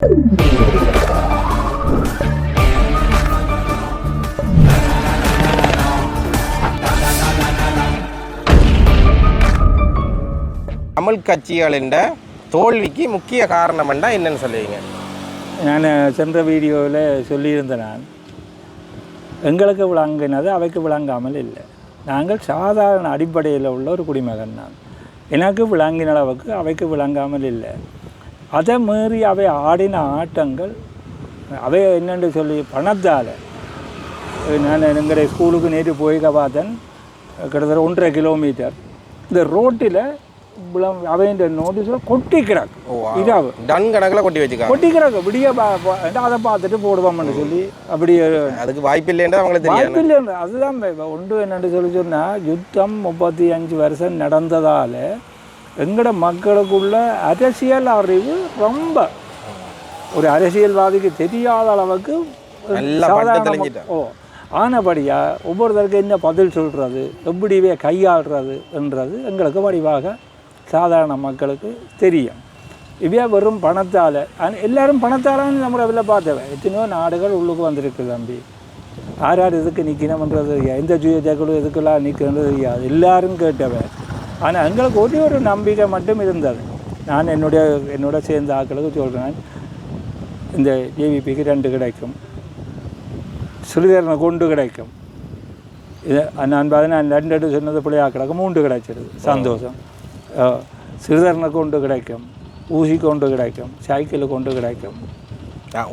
தமிழ் கட்சிகளின் தோல்விக்கு முக்கிய காரணம் என்னன்னு சொல்லுவீங்க? நான் சென்ற வீடியோவில் சொல்லியிருந்தேன் நான் எங்களுக்கு விளங்கினது அவைக்கு விளங்காமல் இல்லை. நாங்கள் சாதாரண அடிப்படையில் உள்ள ஒரு குடிமகன் நான். எனக்கு விளங்கின அளவுக்கு அவைக்கு விளங்காமல் இல்லை. அதை மீறி அவை ஆடின ஆட்டங்கள் அவை என்னென்று சொல்லி பணத்தால் நான் எங்களுடைய ஸ்கூலுக்கு நேற்று போய் பார்த்தேன் கிட்டத்தட்ட ஒன்றரை கிலோமீட்டர். இந்த ரோட்டில் அவையின் நோட்டீஸில் கொட்டி கிடக்கு. இதாவு. டன் கணக்கில் கொட்டி வச்சுக்காங்க. கொட்டிக்கிறாங்க விடிய பா- பா- அதை பார்த்துட்டு போடுவோம்னு சொல்லி அப்படியே அதுக்கு வாய்ப்பு இல்லைன்றது அவங்களுக்கு வாய்ப்பு இல்லை அதுதான் ஒன்று என்னன்னு சொல்லி சொன்னால் யுத்தம் முப்பத்தி அஞ்சு வருஷம் நடந்ததால் எங்கட மக்களுக்குள்ள அரசியல் அறிவு ரொம்ப. ஒரு அரசியல்வாதிக்கு தெரியாத அளவுக்கு. ஓ ஆனபடியா ஒவ்வொருத்தருக்கு என்ன பதில் சொல்கிறது எப்படிவே கையாளுறது என்றது எங்களுக்கு வடிவாக சாதாரண மக்களுக்கு தெரியும். இவையா வெறும் பணத்தால் எல்லாரும் பணத்தாலான்னு நம்ம இதில் பார்த்தவ. எத்தனையோ நாடுகள் உள்ளுக்கு வந்திருக்கு தம்பி. யார் யார் இதுக்கு நிற்கணும்ன்றது தெரியாது எந்த ஜகுழு இதுக்கெல்லாம் நிற்கணுன்றது தெரியாது எல்லாரும் கேட்டவன் ஆனால் எங்களுக்கு ஒரே ஒரு நம்பிக்கை மட்டும் இருந்தது. நான் என்னுடைய என்னோட சேர்ந்த ஆட்களுக்கு சொல்கிறேன் இந்த ஜேவிபிக்கு ரெண்டு கிடைக்கும். சிறுதரனை கொண்டு கிடைக்கும். இது நான் பதினாறு ரெண்டு எட்டு சொன்னது பிள்ளையா கிடக்கும் மூன்று கிடைச்சிருது. சந்தோஷம். சிறுதரனை கொண்டு கிடைக்கும். ஊசி கொண்டு கிடைக்கும். சைக்கிள் கொண்டு கிடைக்கும்.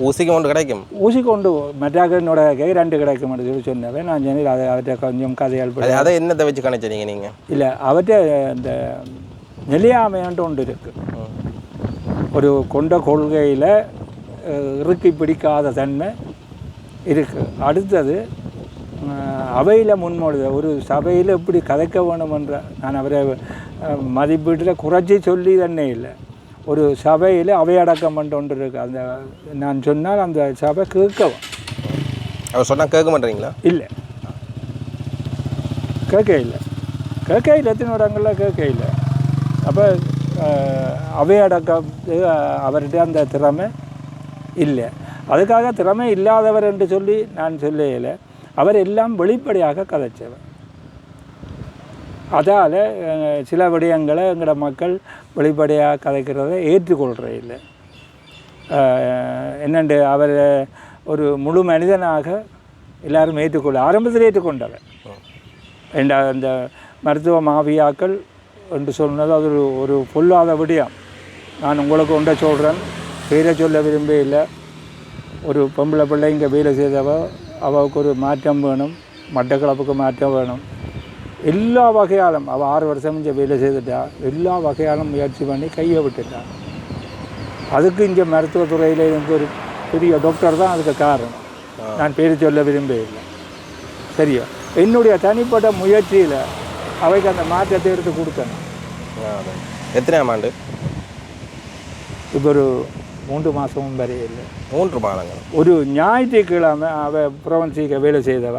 ஊசிக்கு ஒன்று கிடைக்கும் ஊசி கொண்டு மெட்ராக்கனோட கை ரெண்டு கிடைக்கும் சொல்லி சொன்னவன் நான் சொன்னேன் அதை அவர்கிட்ட கொஞ்சம் கதையால் அது என்னத்தை வச்சு கணிச்சீங்க நீங்கள் இல்லை அவர்கிட்ட இந்த நிலையாமைன்ட்டு ஒன்று இருக்குது ஒரு கொண்ட கொள்கையில் இறுக்கி பிடிக்காத தன்மை இருக்குது அடுத்தது அவையில் முன்மொழித ஒரு சபையில் எப்படி கதைக்க வேணுமென்ற நான் அவரை மதிப்பீட்டில் குறைச்சி சொல்லி தன்னே இல்லை ஒரு சபையில் அவையடக்கம் பண்ணிட்டு ஒன்று இருக்குது அந்த நான் சொன்னால் அந்த சபை கேட்கவும். அவர் சொன்னால் கேட்க மாட்டீங்களா? இல்லை. கேட்க இல்லை. கேட்க இல்லை. எத்தனை இடங்களில் கேட்க இல்லை. அப்போ அவையடக்கம் அவர்கிட்ட அந்த திறமை இல்லை. அதுக்காக திறமை இல்லாதவர் என்று சொல்லி நான் சொல்லல அவர் எல்லாம் வெளிப்படையாக கதைச்சவர். அதால் சில விடயங்களை எங்களோட மக்கள் வெளிப்படையாக கதைக்கிறத ஏற்றுக்கொள்கிற இல்லை என்னண்டு அவர் ஒரு முழு மனிதனாக எல்லாரும் ஏற்றுக்கொள்ள ஆரம்பத்தில் ஏற்றுக்கொண்டவர். என்ற அந்த மருத்துவ மாவியாக்கள் என்று சொன்னது அது ஒரு ஒரு பொல்லாத விடயம். நான் உங்களுக்கு ஒன்றை சொல்கிறேன் பேரை சொல்ல விரும்பவே இல்லை. ஒரு பொம்பளை பிள்ளை இங்கே வேலை செய்தவ அவளுக்கு ஒரு மாற்றம் வேணும் மட்டக்களப்புக்கு மாற்றம் வேணும். எல்லா வகையாலும் அவள் ஆறு வருஷம் இங்கே வேலை செய்துட்டா எல்லா வகையாலும் முயற்சி பண்ணி கையை விட்டுட்டா. அதுக்கு இங்கே மருத்துவத்துறையில் எனக்கு ஒரு பெரிய டாக்டர் தான் அதுக்கு காரணம். நான் பேர் சொல்ல விரும்பவில்லை. சரியா? என்னுடைய தனிப்பட்ட முயற்சியில் அவைக்கு அந்த மாற்றத்தை எடுத்து கொடுத்தேன். எத்தனையாம் ஆண்டு? இப்போ ஒரு மூன்று மாதமும் வரையே இல்லை மூன்று மாதங்கள். ஒரு ஞாயிற்றுக்கிழமை அவ புரவன்சிக்கு வேலை செய்தவ.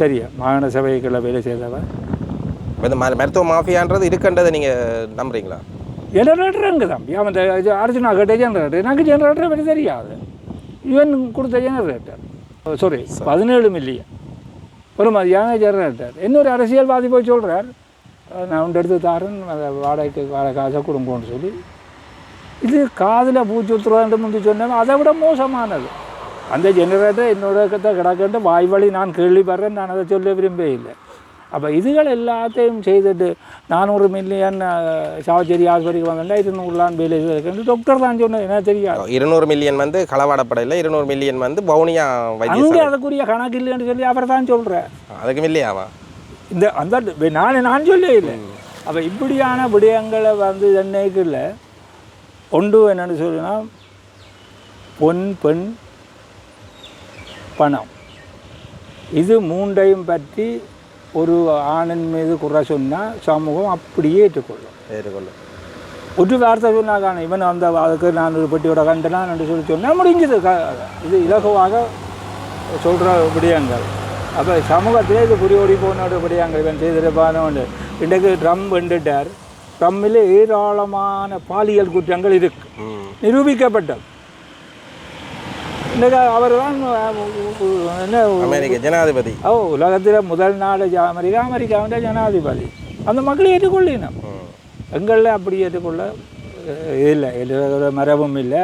சரியா? மாகாண சபைக்குள்ள வேலை செய்தவ? இந்த மருத்துவ மாஃபியான்றது இருக்குன்றதை நீங்கள் நம்புறீங்களா? ஜெனரேட்டர் எங்கே தம்பி அவன் இது அர்ஜுனா கேட்ட ஜெனரேட்டர் எனக்கு ஜெனரேட்டர் பற்றி தெரியாது. இவன் கொடுத்த ஜெனரேட்டர் சாரி. பதினேழு மில்லியன் ஒரு மதியான ஜெனரேட்டர் இன்னொரு அரசியல்வாதி போய் சொல்கிறார் நான் உண்டு எடுத்து தாரேன் அதை வாடகைக்கு வர காசை கொடுங்கன்னு சொல்லி. இது காதில் பூச்சுத்துறதுன்னு முந்தி சொன்னேன். அதை விட மோசமானது. அந்த ஜெனரேட்டர் என்னோட வாய் வழி நான் கேள்விப்படுறேன் நான் அதை சொல்ல விரும்பவே இல்லை. அப்போ இதுகள் எல்லாத்தையும் செய்துட்டு நானூறு மில்லியன் சாவச்சேரி ஆஸ்பத்திரிக்கு வந்தேன் இருநூறுலான் வேலை இருக்குன்னு டாக்டர் தான் சொன்னேன் எனக்கு தெரியாது. இருநூறு மில்லியன் வந்து களவாடப்படையில் இருநூறு மில்லியன் வந்து வவுனியா அங்கே அதுக்குரிய கணக்கு இல்லைன்னு சொல்லி அவர் தான் சொல்கிறேன் அதுக்கு மில்லியாவா இந்த அந்த நான் நான் சொல்லவே இல்லை. அப்போ இப்படியான விடயங்களை வந்து சென்னைக்குள்ள ஒன்று என்னென்னு சொல்லுன்னா பொன் பெண் பணம். இது மூண்டையும் பற்றி ஒரு ஆணின் மீது குறை சொன்னால் சமூகம் அப்படியே ஏற்றுக்கொள்ளும். ஏற்றுக்கொள்ளும். ஒரு வார்த்தை சொன்னாக்கான இவன் அந்த அதுக்கு நான் ஒரு பெட்டியோட கண்டனான் என்று சொல்லி சொன்னால் முடிஞ்சது. க இது இலகுவாக சொல்கிற விடயங்கள். அப்போ சமூகத்திலே இது புரியோடி போன விடயங்கள் இவன் செய்திருப்பானோன்னு இன்றைக்கு ட்ரம் வெண்டுட்டார் தம்மில் ஏராளமான பாலியல் குற்றங்கள் இருக்கு. நிரூபிக்கப்பட்டது. இன்னைக்கு அவர் தான் என்ன அமெரிக்க ஜனாதிபதி. ஓ உலகத்தில் முதல் நாடு அமெரிக்கா அமெரிக்காவின் ஜனாதிபதி. அந்த மக்களை ஏற்றுக்கொள்ளினோம் எங்களில் அப்படி ஏற்றுக்கொள்ள இல்லை எழுதுகிற மரபும் இல்லை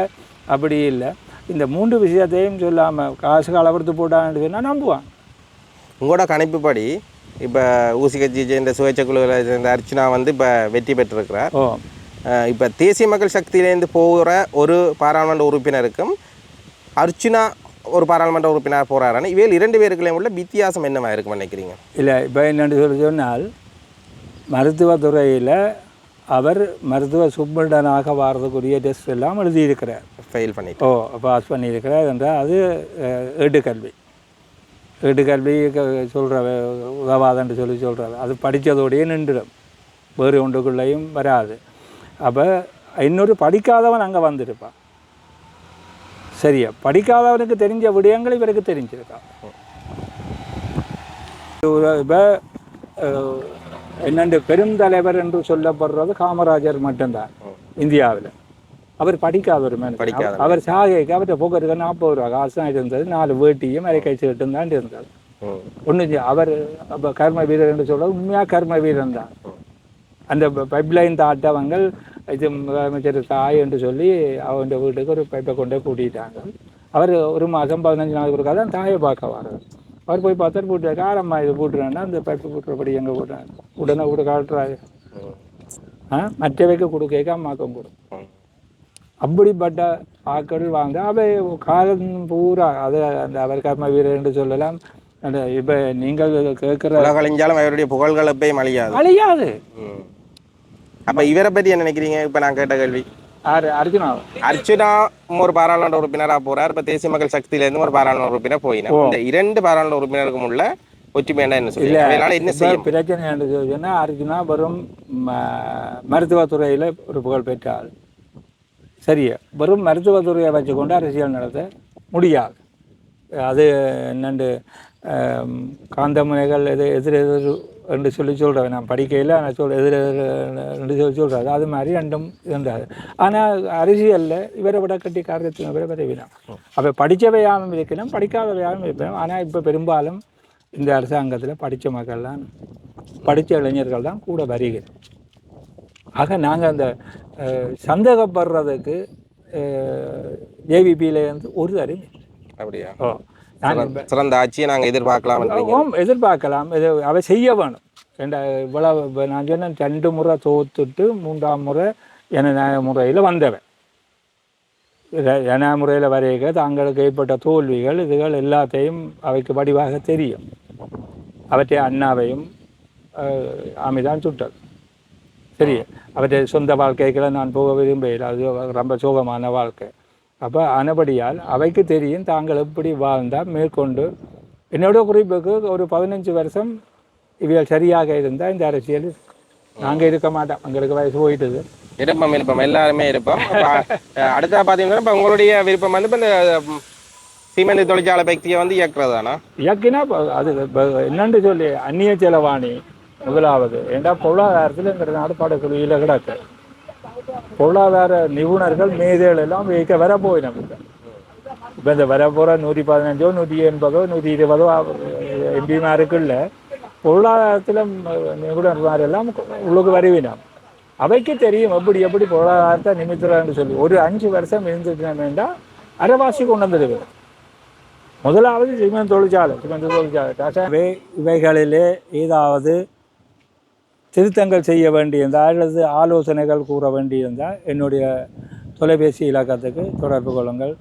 அப்படி இல்லை. இந்த மூன்று விஷயத்தையும் சொல்லாமல் காசு கலவரத்து போட்டான்னு சொன்னால் நம்புவான். உங்களோட கணிப்புப்படி இப்போ ஊசி கட்சி சேர்ந்த சுயேட்சை குழுவில் சேர்ந்த அர்ச்சனா வந்து இப்போ வெற்றி பெற்றிருக்கிறார். ஓ. இப்போ தேசிய மக்கள் சக்தியிலேருந்து போகிற ஒரு பாராளுமன்ற உறுப்பினருக்கும் அர்ச்சுனா ஒரு பாராளுமன்ற உறுப்பினர் போகிறாருன்னு இவையில் இரண்டு பேருக்குள்ளேயும் உள்ள வித்தியாசம் என்னவா இருக்கும் நினைக்கிறீங்க? இல்லை இப்போ என்னென்னு சொல்லி சொன்னால் மருத்துவத்துறையில் அவர் மருத்துவ சுப்பிரண்டனாக வாரதுக்குரிய டெஸ்ட் எல்லாம் எழுதியிருக்கிறார். ஃபெயில் பண்ணிட்டு ஓ பாஸ் பண்ணியிருக்கிறார் என்றால் அது அஹ், ஏட்டுக்கல்வி ஏட்டுக்கல்வி சொல்கிற உதவாதன்னு சொல்லி சொல்கிறார் அது படித்ததோடையே நின்றுடும். வேறு ஒன்றுக்குள்ளேயும் வராது. அப்போ இன்னொரு படிக்காதவன் அங்கே வந்திருப்பான். சரியா? படிக்காதவனுக்கு தெரிஞ்ச விடயங்கள் இவருக்கு தெரிஞ்சிருக்கான் இப்போ என்னண்டு பெருந்தலைவர் என்று சொல்லப்படுறது காமராஜர் மட்டும்தான் இந்தியாவில். அவர் படிக்காத ஒரு மனுஷன். படிக்காத அவர் சாகைக்கு அவர்கிட்ட போக்குறதுக்கு நாற்பது ரூபா காசு தான் இருந்தது. நாலு வேட்டியும் அரைக்கை சீட்டும் தான் இருந்தது. ம் ஒன்று அவர் அப்போ கர்ம வீரர் என்று சொல்றது உண்மையாக கர்ம வீரன் தான். அந்த பைப்லைன் தாட்டவங்கள் இது முதலமைச்சர் தாய் என்று சொல்லி அவன் வீட்டுக்கு ஒரு பைப்பை கொண்டே கூட்டிட்டாங்க. அவர் ஒரு மாதம் பதினஞ்சு நாளைக்கு ஒருக்கா தான் தாயை பார்க்க வர்றாரு. அவர் போய் பார்த்தாரு போட்டு காரம்மா இது போட்டுறேன்னா அந்த பைப்பு போட்டுறபடி எங்கே போட்டுறாங்க உடனே கூட காட்டுறாரு. ஆ? மற்றவைக்கு கொடுக்க அம்மாக்கும் கொடு. ம் அப்படிப்பட்ட ஆக்கள் வாங்க அவை காலம் பூரா அது அந்த அவர் கர்ம வீரர் என்று சொல்லலாம். இப்போ நீங்கள் கேட்குற அவருடைய புகழ்கள் எப்பயும் அழியாது அழியாது அப்போ இவரை பற்றி என்ன நினைக்கிறீங்க? இப்போ நான் கேட்ட கேள்வி. அர்ஜுனா? அர்ச்சுனா ஒரு பாராளுமன்ற உறுப்பினராக போறார். இப்போ தேசிய மக்கள் சக்தியிலேருந்து ஒரு பாராளுமன்ற உறுப்பினர் போயினார் இந்த இரண்டு பாராளுமன்ற உறுப்பினருக்கும் உள்ள ஒற்றுமை என்ன சொல்லி அதனால என்ன செய்யும்? பிரச்சனை என்று சொன்னா அர்ஜுனா வெறும் மருத்துவத்துறையில ஒரு புகழ் பெற்ற ஆள் சரியா? வெறும் மருத்துவத்துறையை வச்சுக்கொண்டு அரசியல் நடத்த முடியாது. அது என்னண்டு காந்தமுனைகள் எது எதிர் எதிர் என்று சொல்லி சொல்கிறேன் நான் படிக்கையில் நான் சொல் எதிர் என்று சொல்லி சொல்கிறாரு அது மாதிரி ரெண்டும் இருந்தார் ஆனால் அரசியலில் இவரை விட கட்டி காரணத்தின் விட விரைவினான் அப்போ படித்தவையாகவும் இருக்கணும் படிக்காதவையாகவும் இருக்கணும் ஆனால் இப்போ பெரும்பாலும் இந்த அரசாங்கத்தில் படித்த மக்கள்லாம் படித்த இளைஞர்கள் தான் கூட வருகிறது ஆக நாங்கள் அந்த சந்தேகப்படுறதுக்கு ஏவிபியிலேருந்து ஒரு அறிவு அப்படியா? ஓ. சிறந்த- ஆட்சியை நாங்கள் எதிர்பார்க்கலாம் எதிர்பார்க்கலாம். இது அவ செய்ய வேணும். ரெண்டா இவ்வளவு நான் சொன்னேன் ரெண்டு முறை தோத்துட்டு மூன்றாம் முறை ஜனநாயக முறையில் வந்தவன். ஜனநாயக முறையில் வரைக தாங்களுக்கு ஏற்பட்ட தோல்விகள் இதுகள் எல்லாத்தையும் அவைக்கு வடிவாக தெரியும். அவற்றை அண்ணாவையும் அஹ், ஆமிதான் சுட்டது. சரி அவற்றை சொந்த வாழ்க்கைக்குள்ள நான் போக விரும்பல அது ரொம்ப சோகமான வாழ்க்கை. அப்போ ஆனபடியால் அவைக்கு தெரியும் தாங்கள் எப்படி வாழ்ந்தால் மேற்கொண்டு. என்னோட குறிப்புக்கு ஒரு பதினஞ்சு வருஷம் இவியல் சரியாக இருந்தால் இந்த அரசியல் நாங்கள் இருக்க மாட்டோம். எங்களுக்கு வயசு போயிட்டுது. விருப்பம் விருப்பம் எல்லாருமே இருப்போம். அடுத்தா பார்த்தீங்கன்னா இப்போ உங்களுடைய விருப்பம் வந்து இப்போ இந்த சீமெந்து தொழிற்சாலை பக்தியை வந்து இயக்குறது தானா இயக்கினா அது என்னன்னு சொல்லி அந்நிய செலவாணி முதலாவது. ஏண்டா பொருளாதாரத்தில் எங்கள் நாடு படக்குழுவில் கிடக்கு. பொருளாதார நிபுணர்கள் மேதைகள் எல்லாம் வைக்க வர போய் நமக்கு இப்போ இந்த வரப்போகிற நூற்றி பதினஞ்சோ நூற்றி எண்பதோ நூற்றி இருபதோ எம்பிமாருக்குள்ள பொருளாதாரத்தில் நிபுணர்மார் எல்லாம் உள்ளுக்கு வருவினாம் அவைக்கு தெரியும் எப்படி எப்படி பொருளாதாரத்தை நிமித்துறான்னு சொல்லி. ஒரு அஞ்சு வருஷம் இருந்துட்டு வேண்டாம் அரைவாசி கொண்டு வந்துடுவேன். முதலாவது சிமெண்ட் தொழிற்சாலை சிமெண்ட் தொழிற்சாலை. இவைகளிலே ஏதாவது திருத்தங்கள் செய்ய வேண்டியிருந்தால் அல்லது ஆலோசனைகள் கூற வேண்டியிருந்தால் என்னுடைய தொலைபேசி இலக்கத்துக்கு தொடர்பு கொள்ளுங்கள்.